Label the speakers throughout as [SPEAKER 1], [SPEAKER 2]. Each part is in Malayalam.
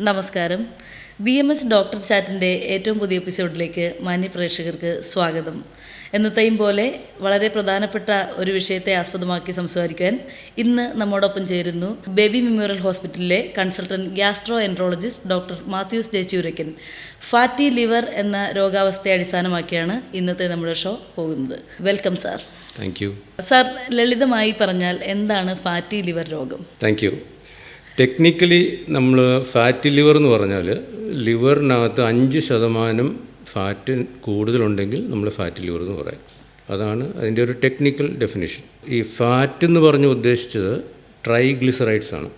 [SPEAKER 1] നമസ്കാരം. ബി എം എസ് ഡോക്ടർ ചാറ്റിന്റെ ഏറ്റവും പുതിയ എപ്പിസോഡിലേക്ക് മാന്യ പ്രേക്ഷകർക്ക് സ്വാഗതം. എന്നത്തെയും പോലെ വളരെ പ്രധാനപ്പെട്ട ഒരു വിഷയത്തെ ആസ്പദമാക്കി സംസാരിക്കാൻ ഇന്ന് നമ്മോടൊപ്പം ചേരുന്നു ബേബി മെമ്മോറിയൽ ഹോസ്പിറ്റലിലെ consultant gastroenterologist doctor Mathews Jayachurakkan fatty liver എന്ന രോഗാവസ്ഥയെ അടിസ്ഥാനമാക്കിയാണ് ഇന്നത്തെ നമ്മുടെ ഷോ പോകുന്നത്. Welcome sir.
[SPEAKER 2] Thank you.
[SPEAKER 1] Sir ലളിതമായി പറഞ്ഞാൽ എന്താണ് ഫാറ്റി ലിവർ രോഗം?
[SPEAKER 2] Thank you. ടെക്നിക്കലി നമ്മൾ ഫാറ്റ് ലിവർ എന്ന് പറഞ്ഞാൽ ലിവറിനകത്ത് അഞ്ച് ശതമാനം ഫാറ്റ് കൂടുതലുണ്ടെങ്കിൽ നമ്മൾ ഫാറ്റ് ലിവർ എന്ന് പറയും. അതാണ് അതിന്റെ ഒരു ടെക്നിക്കൽ ഡെഫിനിഷൻ ഈ ഫാറ്റ് എന്ന് പറഞ്ഞ് ഉദ്ദേശിച്ചത് ട്രൈഗ്ലിസറൈഡ്സ് ആണ്.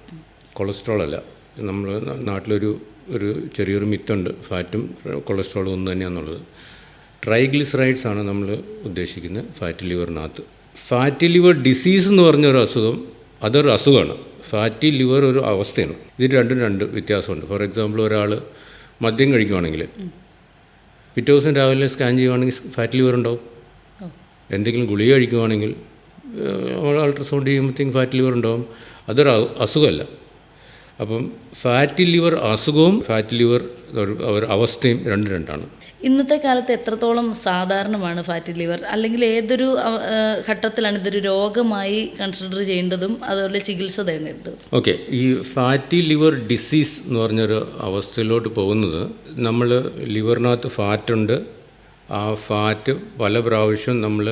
[SPEAKER 2] കൊളസ്ട്രോൾ അല്ല. നമ്മൾ നാട്ടിലൊരു ഒരു ചെറിയൊരു മിത്തുണ്ട് ഫാറ്റും കൊളസ്ട്രോളും ഒന്ന് തന്നെയാണെന്നുള്ളത് ട്രൈഗ്ലിസറൈഡ്സ് ആണ് നമ്മൾ ഉദ്ദേശിക്കുന്നത് ഫാറ്റ് ലിവറിനകത്ത് ഫാറ്റ് ലിവർ ഡിസീസ് എന്ന് പറഞ്ഞൊരു അസുഖം അതൊരു അസുഖമാണ് ഫാറ്റി ലിവർ ഒരു അവസ്ഥയാണ്. ഇതിന് രണ്ടും രണ്ട് വ്യത്യാസമുണ്ട്. ഫോർ എക്സാമ്പിൾ ഒരാൾ മദ്യം കഴിക്കുവാണെങ്കിൽ പിറ്റേ ദിവസം രാവിലെ സ്കാൻ ചെയ്യുവാണെങ്കിൽ ഫാറ്റ് ലിവർ ഉണ്ടാവും. എന്തെങ്കിലും ഗുളിക കഴിക്കുവാണെങ്കിൽ അൾട്രാസൗണ്ട് ചെയ്യുമ്പോഴത്തേക്കും ഫാറ്റ് ലിവർ ഉണ്ടാവും. അതൊരു അസുഖമല്ല. അപ്പം ഫാറ്റി ലിവർ അസുഖവും ഫാറ്റി ലിവർ അവസ്ഥയും രണ്ട് രണ്ടാണ്.
[SPEAKER 1] ഇന്നത്തെ കാലത്ത് എത്രത്തോളം സാധാരണമാണ് ഫാറ്റി ലിവർ? അല്ലെങ്കിൽ ഏതൊരു ഘട്ടത്തിലാണ് ഇതൊരു രോഗമായി കൺസിഡർ ചെയ്യേണ്ടതും അതുപോലെ ചികിത്സ തേടേണ്ടതും?
[SPEAKER 2] ഓക്കെ. ഈ ഫാറ്റി ലിവർ ഡിസീസ് എന്ന് പറഞ്ഞൊരു അവസ്ഥയിലോട്ട് പോകുന്നത് നമ്മൾ ലിവറിനകത്ത് ഫാറ്റുണ്ട്. ആ ഫാറ്റ് പല പ്രാവശ്യം നമ്മൾ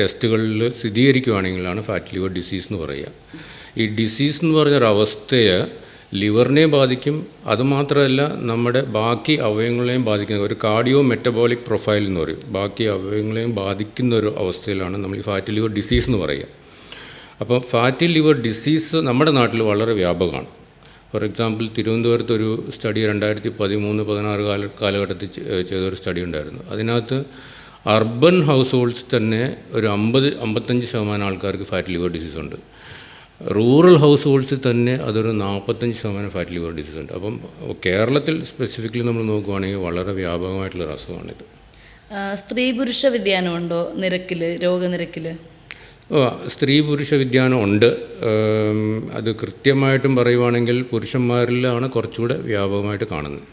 [SPEAKER 2] ടെസ്റ്റുകളിൽ സ്ഥിരീകരിക്കുകയാണെങ്കിലാണ് ഫാറ്റി ലിവർ ഡിസീസ് എന്ന് പറയുക. ഈ ഡിസീസ് എന്ന് പറഞ്ഞൊരവസ്ഥയെ ലിവറിനെ ബാധിക്കും. അതുമാത്രമല്ല നമ്മുടെ ബാക്കി അവയവങ്ങളെയും ബാധിക്കുന്ന ഒരു കാർഡിയോ മെറ്റബോളിക് പ്രൊഫൈൽ എന്ന് പറയും. ബാക്കി അവയവങ്ങളെയും ബാധിക്കുന്ന ഒരു അവസ്ഥയിലാണ് നമ്മൾ ഈ ഫാറ്റി ലിവർ ഡിസീസ് എന്ന് പറയുക. അപ്പോൾ ഫാറ്റി ലിവർ ഡിസീസ് നമ്മുടെ നാട്ടിൽ വളരെ വ്യാപകമാണ്. ഫോർ എക്സാമ്പിൾ തിരുവനന്തപുരത്ത് ഒരു സ്റ്റഡി രണ്ടായിരത്തി പതിമൂന്ന് പതിനാറ് കാല കാലഘട്ടത്തിൽ ചെയ്തൊരു സ്റ്റഡി ഉണ്ടായിരുന്നു. അതിനകത്ത് അർബൻ ഹൗസ് ഹോൾഡ്സ് തന്നെ ഒരു അമ്പത് അമ്പത്തഞ്ച് ശതമാനം ആൾക്കാർക്ക് ഫാറ്റി ലിവർ ഡിസീസ് ഉണ്ട്. റൂറൽ ഹൗസ് ഹോൾഡ്സിൽ തന്നെ അതൊരു നാൽപ്പത്തഞ്ച് ശതമാനം ഫാറ്റ് ലിവർ ഡിസീസ് ഉണ്ട്. അപ്പം കേരളത്തിൽ സ്പെസിഫിക്കലി നമ്മൾ നോക്കുകയാണെങ്കിൽ വളരെ വ്യാപകമായിട്ടുള്ളൊരു അസുഖമാണിത്.
[SPEAKER 1] സ്ത്രീ പുരുഷ വ്യതിയാനമുണ്ടോ നിരക്കിൽ രോഗനിരക്കിൽ
[SPEAKER 2] ഓ, സ്ത്രീ പുരുഷ വ്യതിയാനം ഉണ്ട്. അത് കൃത്യമായിട്ടും പറയുവാണെങ്കിൽ പുരുഷന്മാരിലാണ് കുറച്ചുകൂടെ വ്യാപകമായിട്ട് കാണുന്നത്.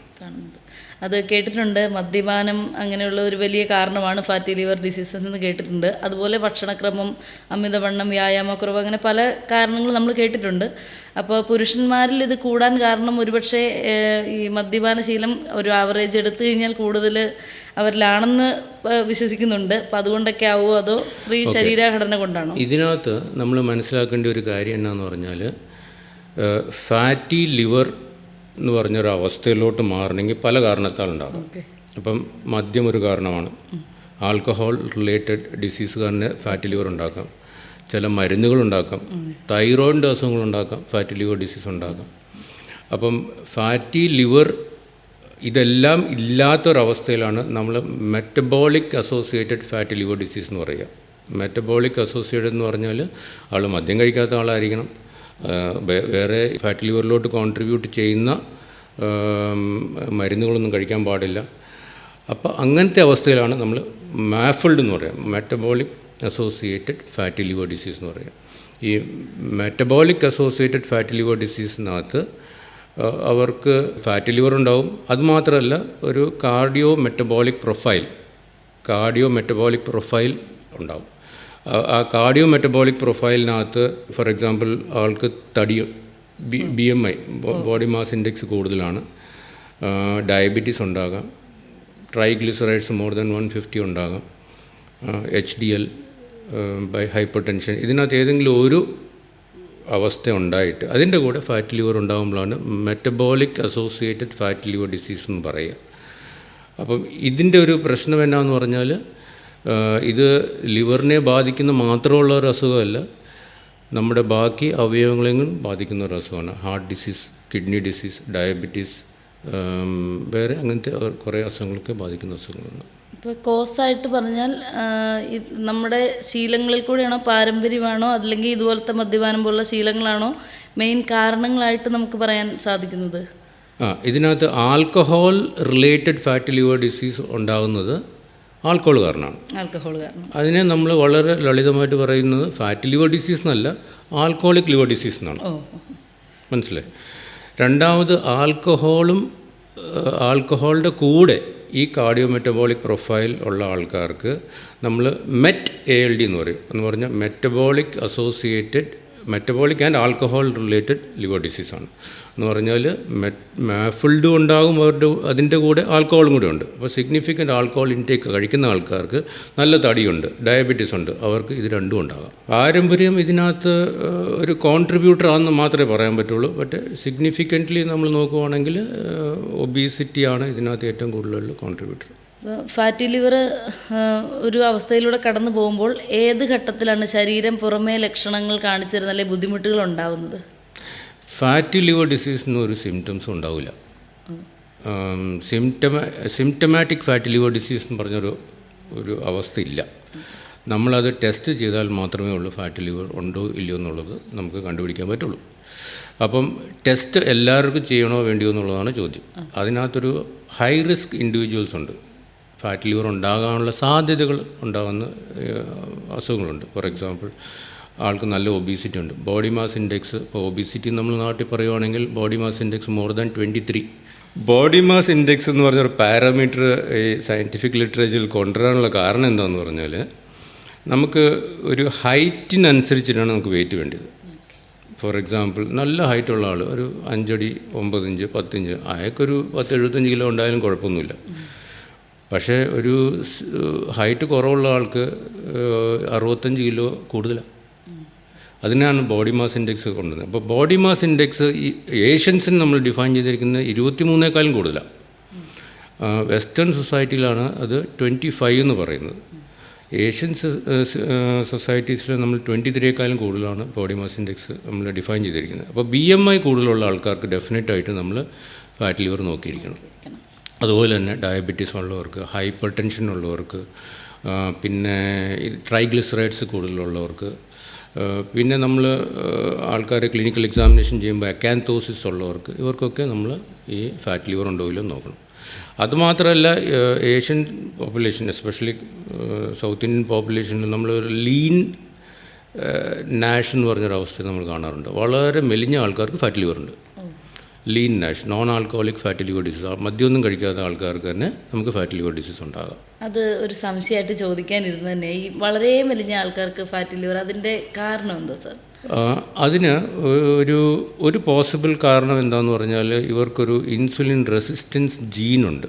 [SPEAKER 1] അത് കേട്ടിട്ടുണ്ട്. മദ്യപാനം അങ്ങനെയുള്ള ഒരു വലിയ കാരണമാണ് ഫാറ്റി ലിവർ ഡിസീസസ് എന്ന് കേട്ടിട്ടുണ്ട്. അതുപോലെ ഭക്ഷണക്രമം അമിതവണ്ണം വ്യായാമക്കുറവ് അങ്ങനെ പല കാരണങ്ങൾ നമ്മൾ കേട്ടിട്ടുണ്ട്. അപ്പോൾ പുരുഷന്മാരിൽ ഇത് കൂടാൻ കാരണം ഒരുപക്ഷെ ഈ മദ്യപാന ശീലം ഒരു ആവറേജ് എടുത്തു കഴിഞ്ഞാൽ കൂടുതൽ അവരിലാണെന്ന് വിശ്വസിക്കുന്നുണ്ട്. അപ്പോൾ അതുകൊണ്ടൊക്കെ ആവുമോ അതോ സ്ത്രീ ശരീരഘടന കൊണ്ടാണോ?
[SPEAKER 2] ഇതിനകത്ത് നമ്മൾ മനസ്സിലാക്കേണ്ട ഒരു കാര്യം എന്നാന്ന് പറഞ്ഞാൽ ഫാറ്റി ലിവർ എന്ന് പറഞ്ഞൊരു അവസ്ഥയിലോട്ട് മാറണമെങ്കിൽ പല കാരണത്താൽ ഉണ്ടാകും. അപ്പം മദ്യം ഒരു കാരണമാണ്. ആൽക്കഹോൾ റിലേറ്റഡ് ഡിസീസ് കാരണം ഫാറ്റ് ലിവർ ഉണ്ടാക്കാം. ചില മരുന്നുകൾ ഉണ്ടാക്കാം. തൈറോയിഡിന്റെ അസുഖങ്ങൾ ഉണ്ടാക്കാം. ഫാറ്റി ലിവർ ഡിസീസ് ഉണ്ടാക്കാം. അപ്പം ഫാറ്റി ലിവർ ഇതെല്ലാം ഇല്ലാത്തൊരവസ്ഥയിലാണ് നമ്മൾ metabolic associated fatty liver disease എന്ന് പറയുക. മെറ്റബോളിക് അസോസിയേറ്റഡ് എന്ന് പറഞ്ഞാൽ ആൾ മദ്യം കഴിക്കാത്ത ആളായിരിക്കണം. വേറെ ഫാറ്റ് ലിവറിലോട്ട് കോൺട്രിബ്യൂട്ട് ചെയ്യുന്ന മരുന്നുകളൊന്നും കഴിക്കാൻ പാടില്ല. അപ്പോൾ അങ്ങനത്തെ അവസ്ഥയിലാണ് നമ്മൾ മാഫിൾഡ് എന്ന് പറയുക metabolic associated fat liver disease എന്ന് പറയുക ഈ മെറ്റബോളിക് അസോസിയേറ്റഡ് ഫാറ്റ് ലിവർ ഡിസീസിനകത്ത് അവർക്ക് ഫാറ്റ് ലിവർ ഉണ്ടാവും. അതുമാത്രമല്ല ഒരു cardio metabolic profile cardio metabolic profile ഉണ്ടാവും. ആ- കാർഡിയോ മെറ്റബോളിക് പ്രൊഫൈലിനകത്ത് ഫോർ എക്സാമ്പിൾ ആൾക്ക് തടി B B M I body mass index കൂടുതലാണ്. ഡയബറ്റീസ് ഉണ്ടാകാം. Triglycerides more than one fifty ഉണ്ടാകാം. H D L by hypertension ഇതിനകത്ത് ഏതെങ്കിലും ഒരു അവസ്ഥ ഉണ്ടായിട്ട് അതിന്റെ കൂടെ fat liver ഉണ്ടാകുമ്പോഴാണ് metabolic associated fat liver disease എന്ന് പറയുക. അപ്പം ഇതിന്റെ ഒരു പ്രശ്നം എന്നാന്ന് പറഞ്ഞാൽ ഇത് ലിവറിനെ ബാധിക്കുന്ന മാത്രമുള്ള ഒരു അസുഖമല്ല നമ്മുടെ ബാക്കി അവയവങ്ങളെയും ബാധിക്കുന്ന ഒരു അസുഖമാണ്. Heart disease kidney disease diabetes വേറെ അങ്ങനത്തെ കുറേ അസുഖങ്ങൾക്ക് ബാധിക്കുന്ന അസുഖങ്ങളാണ്.
[SPEAKER 1] ഇപ്പോൾ കോസായിട്ട് പറഞ്ഞാൽ നമ്മുടെ ശീലങ്ങളിൽ കൂടെയാണോ പാരമ്പര്യമാണോ അല്ലെങ്കിൽ ഇതുപോലത്തെ മദ്യപാനം പോലുള്ള ശീലങ്ങളാണോ മെയിൻ കാരണങ്ങളായിട്ട് നമുക്ക് പറയാൻ സാധിക്കുന്നത്?
[SPEAKER 2] ആ ഇതിനകത്ത് alcohol related fat liver disease ഉണ്ടാകുന്നത് ആൽക്കഹോൾ കാരണമാണ്
[SPEAKER 1] ആൽക്കഹോൾ കാരണം
[SPEAKER 2] അതിനെ നമ്മൾ വളരെ ലളിതമായിട്ട് പറയുന്നത് ഫാറ്റ് ലിവർ ഡിസീസ് എന്നല്ല ആൽക്കഹോളിക് ലിവർ ഡിസീസ് എന്നാണ്. മനസ്സിലായി? രണ്ടാമത് ആൽക്കഹോളും ആൽക്കഹോളിന്റെ കൂടെ ഈ കാർഡിയോ മെറ്റബോളിക് പ്രൊഫൈൽ ഉള്ള ആൾക്കാർക്ക് നമ്മൾ മെറ്റ് എ എൽ ഡി എന്ന് പറയും. എന്ന് പറഞ്ഞാൽ metabolic associated metabolic and alcohol related liver ഡിസീസാണ് എന്ന് പറഞ്ഞാൽ മാഫിൾഡും ഉണ്ടാകും അവരുടെ അതിന്റെ കൂടെ ആൽക്കഹോളും കൂടെ ഉണ്ട്. അപ്പോൾ സിഗ്നിഫിക്കന്റ് ആൽക്കഹോൾ ഇൻടേക്ക് കഴിക്കുന്ന ആൾക്കാർക്ക് നല്ല തടിയുണ്ട് ഡയബറ്റീസ് ഉണ്ട് അവർക്ക് ഇത് രണ്ടും ഉണ്ടാകാം. പാരമ്പര്യം ഇതിനകത്ത് ഒരു കോൺട്രിബ്യൂട്ടർ ആണെന്ന് മാത്രമേ പറയാൻ പറ്റുള്ളൂ. ബട്ട് സിഗ്നിഫിക്കന്റ്ലി നമ്മൾ നോക്കുവാണെങ്കിൽ ഒബീസിറ്റിയാണ് ഇതിനകത്ത് ഏറ്റവും കൂടുതലുള്ള കോൺട്രിബ്യൂട്ടർ
[SPEAKER 1] ഫാറ്റി ലിവർ ഒരു അവസ്ഥയിലൂടെ കടന്നു പോകുമ്പോൾ ഏത് ഘട്ടത്തിലാണ് ശരീരം പുറമേ ലക്ഷണങ്ങൾ കാണിച്ചിരുന്ന അല്ലെങ്കിൽ ബുദ്ധിമുട്ടുകൾ ഉണ്ടാവുന്നത്?
[SPEAKER 2] ഫാറ്റി ലിവർ ഡിസീസ് എന്നൊരു സിംറ്റംസും ഉണ്ടാവില്ല സിംറ്റമ സിംറ്റമാറ്റിക് ഫാറ്റി ലിവർ ഡിസീസ് എന്ന് പറഞ്ഞൊരു ഒരു അവസ്ഥ അവസ്ഥയില്ല. നമ്മളത് ടെസ്റ്റ് ചെയ്താൽ മാത്രമേ ഉള്ളൂ ഫാറ്റി ലിവർ ഉണ്ടോ ഇല്ലയോ എന്നുള്ളത് നമുക്ക് കണ്ടുപിടിക്കാൻ പറ്റുള്ളൂ. അപ്പം ടെസ്റ്റ് എല്ലാവർക്കും ചെയ്യണോ വേണ്ടിയോ എന്നുള്ളതാണ് ചോദ്യം. അതിനകത്തൊരു ഹൈ റിസ്ക് ഇൻഡിവിജ്വൽസ് ഉണ്ട്. ഫാറ്റ് ലിവർ ഉണ്ടാകാനുള്ള സാധ്യതകൾ ഉണ്ടാകുന്ന അസുഖങ്ങളുണ്ട്. ഫോർ എക്സാമ്പിൾ ആൾക്ക് നല്ല ഒബീസിറ്റി ഉണ്ട്. ബോഡി മാസ് ഇൻഡെക്സ് ഇപ്പോൾ ഒബീസിറ്റി നമ്മൾ നാട്ടിൽ പറയുവാണെങ്കിൽ body mass index more than twenty three body mass index എന്ന് പറഞ്ഞൊരു പാരാമീറ്റർ ഈ സയന്റിഫിക് ലിറ്ററേച്ചറിൽ കൊണ്ടുവരാനുള്ള കാരണം എന്താണെന്ന് പറഞ്ഞാൽ നമുക്ക് ഒരു ഹൈറ്റിനനുസരിച്ചിട്ടാണ് നമുക്ക് വെയിറ്റ് വേണ്ടത്. ഫോർ എക്സാമ്പിൾ നല്ല ഹൈറ്റുള്ള ആൾ ഒരു അഞ്ചടി ഒമ്പതിഞ്ച് പത്തിഞ്ച് അയാൾക്കൊരു പത്ത് എഴുപത്തഞ്ച് കിലോ ഉണ്ടായാലും കുഴപ്പമൊന്നുമില്ല. പക്ഷേ ഒരു ഹൈറ്റ് കുറവുള്ള ആൾക്ക് അറുപത്തഞ്ച് കിലോ കൂടുതലാണ് അതിനാണ് ബോഡി മാസ് ഇൻഡെക്സ് കൊണ്ടുവരുന്നത് അപ്പോൾ ബോഡി മാസ് ഇൻഡെക്സ് ഈ ഏഷ്യൻസിന് നമ്മൾ ഡിഫൈൻ ചെയ്തിരിക്കുന്നത് ഇരുപത്തി മൂന്നേക്കാളും കൂടുതലാണ് വെസ്റ്റേൺ സൊസൈറ്റിയിലാണ് അത് ട്വന്റി ഫൈവ് എന്ന് പറയുന്നത്. ഏഷ്യൻ സൊസൈറ്റീസിൽ നമ്മൾ ട്വന്റി ത്രീയേക്കാളും കൂടുതലാണ് ബോഡി മാസ് ഇൻഡെക്സ് നമ്മൾ ഡിഫൈൻ ചെയ്തിരിക്കുന്നത്. അപ്പോൾ ബി എം ഐ കൂടുതലുള്ള ആൾക്കാർക്ക് ഡെഫിനറ്റായിട്ട് നമ്മൾ ഫാറ്റ് ലിവർ നോക്കിയിരിക്കണം. അതുപോലെ തന്നെ ഡയബറ്റീസ് ഉള്ളവർക്ക് ഹൈപ്പർ ടെൻഷൻ ഉള്ളവർക്ക് പിന്നെ ട്രൈഗ്ലിസറൈഡ്സ് കൂടുതലുള്ളവർക്ക് പിന്നെ നമ്മൾ ആൾക്കാരെ ക്ലിനിക്കൽ എക്സാമിനേഷൻ ചെയ്യുമ്പോൾ അക്കാൻതോസിസ് ഉള്ളവർക്ക് ഇവർക്കൊക്കെ നമ്മൾ ഈ ഫാറ്റ് ലിവർ ഉണ്ടോ എന്ന് നോക്കണം. അതുമാത്രമല്ല Asian population especially South Indian പോപ്പുലേഷനിൽ നമ്മളൊരു ലീൻ നാഷ് എന്ന് പറഞ്ഞൊരവസ്ഥ നമ്മൾ കാണാറുണ്ട്. വളരെ മെലിഞ്ഞ ആൾക്കാർക്ക് ഫാറ്റ് ലിവർ ഉണ്ട്. Lean NASH non alcoholic fatty liver disease മദ്യമൊന്നും കഴിക്കാത്ത ആൾക്കാർക്ക് തന്നെ നമുക്ക് ഫാറ്റി ലിവർ ഡിസീസ് ഉണ്ടാകാം.
[SPEAKER 1] അത് ഒരു സംശയമായിട്ട് ചോദിക്കാനിരുന്നു തന്നെ ഈ വളരെ മെലിഞ്ഞ ആൾക്കാർക്ക് ഫാറ്റി ലിവർ അതിന്റെ കാരണം എന്താ സാർ?
[SPEAKER 2] അതിന് ഒരു ഒരു പോസിബിൾ കാരണം എന്താണെന്ന് പറഞ്ഞാൽ ഇവർക്കൊരു ഇൻസുലിൻ റെസിസ്റ്റൻസ് ജീനുണ്ട്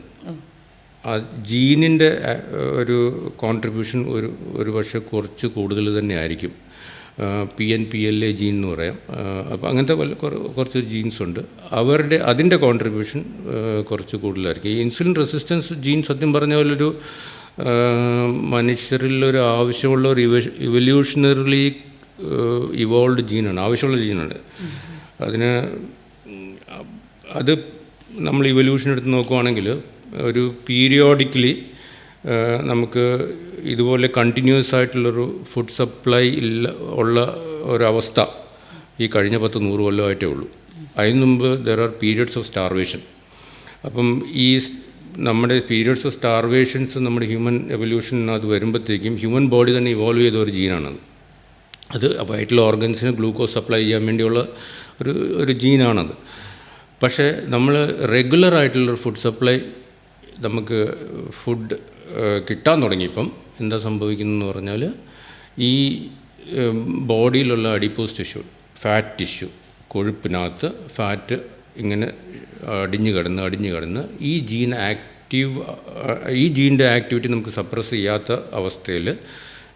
[SPEAKER 2] ആ ജീനിന്റെ ഒരു കോൺട്രിബ്യൂഷൻ ഒരു ഒരു പക്ഷേ കുറച്ച് കൂടുതൽ തന്നെ ആയിരിക്കും. P N P L A gene എന്ന് പറയാം. അപ്പോൾ അങ്ങനത്തെ പല കുറച്ച് ജീൻസ് ഉണ്ട്. അവരുടെ അതിന്റെ കോൺട്രിബ്യൂഷൻ കുറച്ച് കൂടുതലായിരിക്കും. ഈ ഇൻസുലിൻ റെസിസ്റ്റൻസ് ജീൻ സത്യം പറഞ്ഞ പോലൊരു മനുഷ്യരിൽ ഒരു ആവശ്യമുള്ള ഒരു ഇവല്യൂഷണറിലി ഇവോൾവ് ജീനാണ് ആവശ്യമുള്ള ജീനാണ് അതിന് അത് നമ്മൾ ഇവല്യൂഷൻ എടുത്ത് നോക്കുവാണെങ്കിൽ ഒരു പീരിയോഡിക്കലി നമുക്ക് ഇതുപോലെ കണ്ടിന്യൂസ് ആയിട്ടുള്ളൊരു ഫുഡ് സപ്ലൈ ഇല്ല ഉള്ള ഒരവസ്ഥ ഈ കഴിഞ്ഞ പത്ത് നൂറ് കൊല്ലമായിട്ടേ ഉള്ളൂ. അതിന് മുമ്പ് there are periods of starvation അപ്പം ഈ നമ്മുടെ പീരിയഡ്സ് ഓഫ് സ്റ്റാർവേഷൻസ് നമ്മുടെ ഹ്യൂമൻ എവല്യൂഷൻ എവല്യൂഷനകത്ത് വരുമ്പോഴത്തേക്കും ഹ്യൂമൻ ബോഡി തന്നെ ഇവോൾവ് ചെയ്ത ഒരു ജീനാണത്. അത് വൈറ്റൽ ഓർഗൻസിന് ഗ്ലൂക്കോസ് സപ്ലൈ ചെയ്യാൻ വേണ്ടിയുള്ള ഒരു ഒരു ജീനാണത്. പക്ഷേ നമ്മൾ റെഗുലർ ആയിട്ടുള്ളൊരു ഫുഡ് സപ്ലൈ നമുക്ക് ഫുഡ് കിട്ടാൻ തുടങ്ങിയപ്പം എന്താ സംഭവിക്കുന്നതെന്ന് പറഞ്ഞാൽ ഈ ബോഡിയിലുള്ള അഡിപ്പോസ് ടിഷ്യൂ ഫാറ്റ് ടിഷ്യൂ കൊഴുപ്പിനകത്ത് ഫാറ്റ് ഇങ്ങനെ അടിഞ്ഞു കിടന്ന് അടിഞ്ഞു കിടന്ന് ഈ ജീൻ ആക്റ്റീവ് ഈ ജീന്റെ ആക്ടിവിറ്റി നമുക്ക് സപ്രസ് ചെയ്യാത്ത അവസ്ഥയിൽ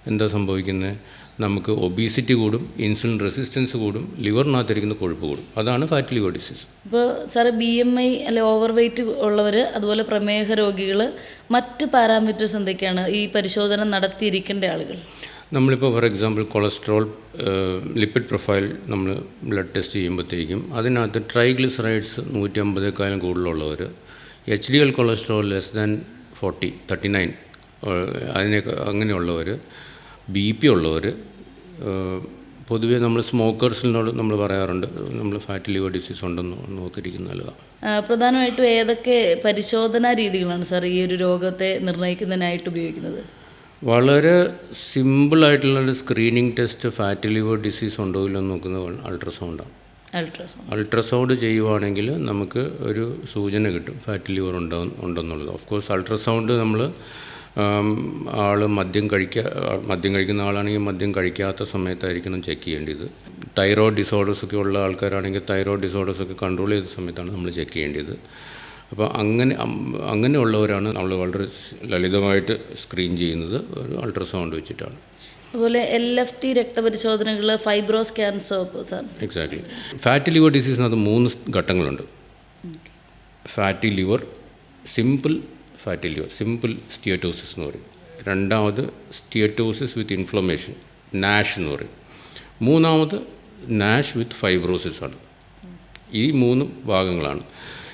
[SPEAKER 2] എന്താ സംഭവിക്കുന്നത്? നമുക്ക് ഒബീസിറ്റി കൂടും ഇൻസുലിൻ റെസിസ്റ്റൻസ് കൂടും ലിവറിനകത്തിരിക്കുന്ന കൊഴുപ്പ് കൂടും. അതാണ് ഫാറ്റ് ലിവർ ഡിസീസ്
[SPEAKER 1] ഇപ്പോൾ സാറ് ബി എം ഐ അല്ലെ ഓവർ വെയ്റ്റ് ഉള്ളവർ അതുപോലെ പ്രമേഹ രോഗികൾ മറ്റ് പാരാമീറ്റേഴ്സ് എന്തൊക്കെയാണ് ഈ പരിശോധന നടത്തിയിരിക്കേണ്ട ആളുകൾ?
[SPEAKER 2] നമ്മളിപ്പോൾ for example cholesterol lipid profile നമ്മൾ ബ്ലഡ് ടെസ്റ്റ് ചെയ്യുമ്പോഴത്തേക്കും അതിനകത്ത് ട്രൈഗ്ലിസറൈഡ്സ് നൂറ്റി അമ്പതേക്കാളും കൂടുതലുള്ളവർ H D L cholesterol less than forty thirty nine അതിനൊക്കെ അങ്ങനെയുള്ളവർ ബി പി ഉള്ളവർ പൊതുവേ നമ്മൾ സ്മോക്കേഴ്സിനോട് നമ്മൾ പറയാറുണ്ട് നമ്മൾ ഫാറ്റ് ലിവർ ഡിസീസ് ഉണ്ടെന്ന് നോക്കിയിരിക്കുന്നത് നല്ലതാണ്
[SPEAKER 1] പ്രധാനമായിട്ടും ഏതൊക്കെ പരിശോധനാ രീതികളാണ് സാർ ഈ ഒരു രോഗത്തെ നിർണയിക്കുന്നതിനായിട്ട് ഉപയോഗിക്കുന്നത്?
[SPEAKER 2] വളരെ സിമ്പിളായിട്ടുള്ള ഒരു screening test fat liver disease ഉണ്ടോ ഇല്ലെന്ന് നോക്കുന്നത് അൾട്രാസൗണ്ടാണ്
[SPEAKER 1] അൾട്രാസൗണ്ട്
[SPEAKER 2] അൾട്രാസൗണ്ട്. ചെയ്യുവാണെങ്കിൽ നമുക്ക് ഒരു സൂചന കിട്ടും ഫാറ്റ് ലിവർ ഉണ്ടോ ഉണ്ടെന്നുള്ളത്. ഓഫ് കോഴ്സ് അൾട്രാസൗണ്ട് നമ്മൾ ആൾ മദ്യം കഴിക്കുക മദ്യം കഴിക്കുന്ന ആളാണെങ്കിൽ മദ്യം കഴിക്കാത്ത സമയത്തായിരിക്കണം ചെക്ക് ചെയ്യേണ്ടത്. തൈറോയ്ഡ് ഡിസോർഡേഴ്സ് ഒക്കെ ഉള്ള ആൾക്കാരാണെങ്കിൽ തൈറോയ്ഡ് ഡിസോർഡേഴ്സ് ഒക്കെ കൺട്രോൾ ചെയ്ത സമയത്താണ് നമ്മൾ ചെക്ക് ചെയ്യേണ്ടത്. അപ്പോൾ അങ്ങനെ അങ്ങനെയുള്ളവരാണ് നമ്മൾ വളരെ ലളിതമായിട്ട് സ്ക്രീൻ ചെയ്യുന്നത്. ഒരു അൾട്രാസൗണ്ട് വെച്ചിട്ടാണ്.
[SPEAKER 1] അതുപോലെ L F T രക്തപരിശോധനകൾ fibroscan sir
[SPEAKER 2] exactly fatty liver ഡിസീസിനകത്ത് മൂന്ന് ഘട്ടങ്ങളുണ്ട്. Fatty liver simple fatty liver simple steatosis എന്ന് പറയും. രണ്ടാമത് സ്റ്റിയറ്റോസിസ് വിത്ത് ഇൻഫ്ലമേഷൻ നാഷ് എന്ന് പറയും. മൂന്നാമത് നാഷ് വിത്ത് ഫൈബ്രോസിസ് ആണ്. ഈ മൂന്ന് ഭാഗങ്ങളാണ്.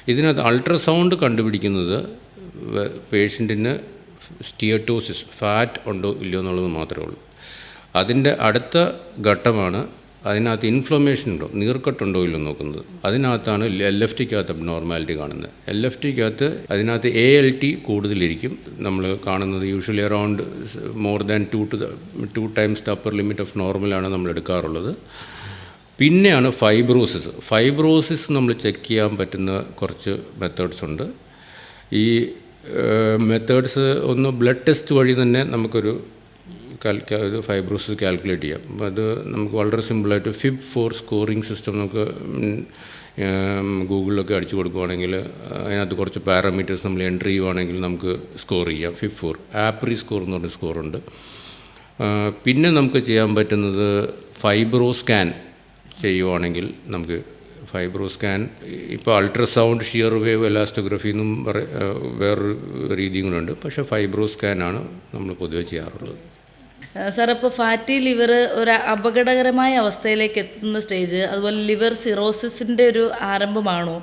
[SPEAKER 2] ഇതിനകത്ത് അൾട്രാസൗണ്ട് കണ്ടുപിടിക്കുന്നത് പേഷ്യന്റിന് സ്റ്റിയറ്റോസിസ് ഫാറ്റ് ഉണ്ടോ ഇല്ലയോ എന്നുള്ളത് മാത്രമേ ഉള്ളൂ. അതിന്റെ അടുത്ത ഘട്ടമാണ് അതിനകത്ത് ഇൻഫ്ലമേഷൻ ഉണ്ടോ? നീർക്കെട്ടുണ്ടോ ഇല്ലെന്ന് നോക്കുന്നത്. അതിനകത്താണ് എൽ എഫ് ടിക്കകത്ത് നോർമാലിറ്റി കാണുന്നത്. എൽ എഫ് ടിക്കകത്ത് അതിനകത്ത് എ എൽ ടി കൂടുതലിരിക്കും. നമ്മൾ കാണുന്നത് usually around more than two two times the upper limit of നോർമലാണ് നമ്മൾ എടുക്കാറുള്ളത്. പിന്നെയാണ് ഫൈബ്രോസിസ് ഫൈബ്രോസിസ് നമ്മൾ ചെക്ക് ചെയ്യാൻ പറ്റുന്ന കുറച്ച് മെത്തേഡ്സ് ഉണ്ട്. ഈ മെത്തേഡ്സ് ഒന്ന് ബ്ലഡ് ടെസ്റ്റ് വഴി തന്നെ നമുക്കൊരു ഒരു ഫൈബ്രോസിസ് കാൽക്കുലേറ്റ് ചെയ്യാം. അപ്പോൾ അത് നമുക്ക് വളരെ സിമ്പിളായിട്ട് ഫിബ് ഫോർ സ്കോറിംഗ് സിസ്റ്റം നമുക്ക് ഗൂഗിളിലൊക്കെ അടിച്ചു കൊടുക്കുവാണെങ്കിൽ അതിനകത്ത് കുറച്ച് പാരാമീറ്റേഴ്സ് നമ്മൾ എൻട്രി ചെയ്യുവാണെങ്കിൽ നമുക്ക് സ്കോർ ചെയ്യാം. ഫിബ് ഫോർ ആപ്രി സ്കോർ എന്ന് പറഞ്ഞ സ്കോറുണ്ട് പിന്നെ നമുക്ക് ചെയ്യാൻ പറ്റുന്നത് ഫൈബ്രോ സ്കാൻ ചെയ്യുവാണെങ്കിൽ നമുക്ക് ഫൈബ്രോ സ്കാൻ ഇപ്പോൾ അൾട്രാസൗണ്ട് ഷിയർ വേവ് എലാസ്റ്റോഗ്രഫി എന്നും വേറൊരു ഉണ്ട്. പക്ഷേ ഫൈബ്രോ സ്കാനാണ് നമ്മൾ പൊതുവെ ചെയ്യാറുള്ളത്.
[SPEAKER 1] സാർ അപ്പോൾ ഫാറ്റി ലിവർ ഒരു അപകടകരമായ അവസ്ഥയിലേക്ക് എത്തുന്ന സ്റ്റേജ് അതുപോലെ ലിവർ സിറോസിസിന്റെ ഒരു ആരംഭമാണോ?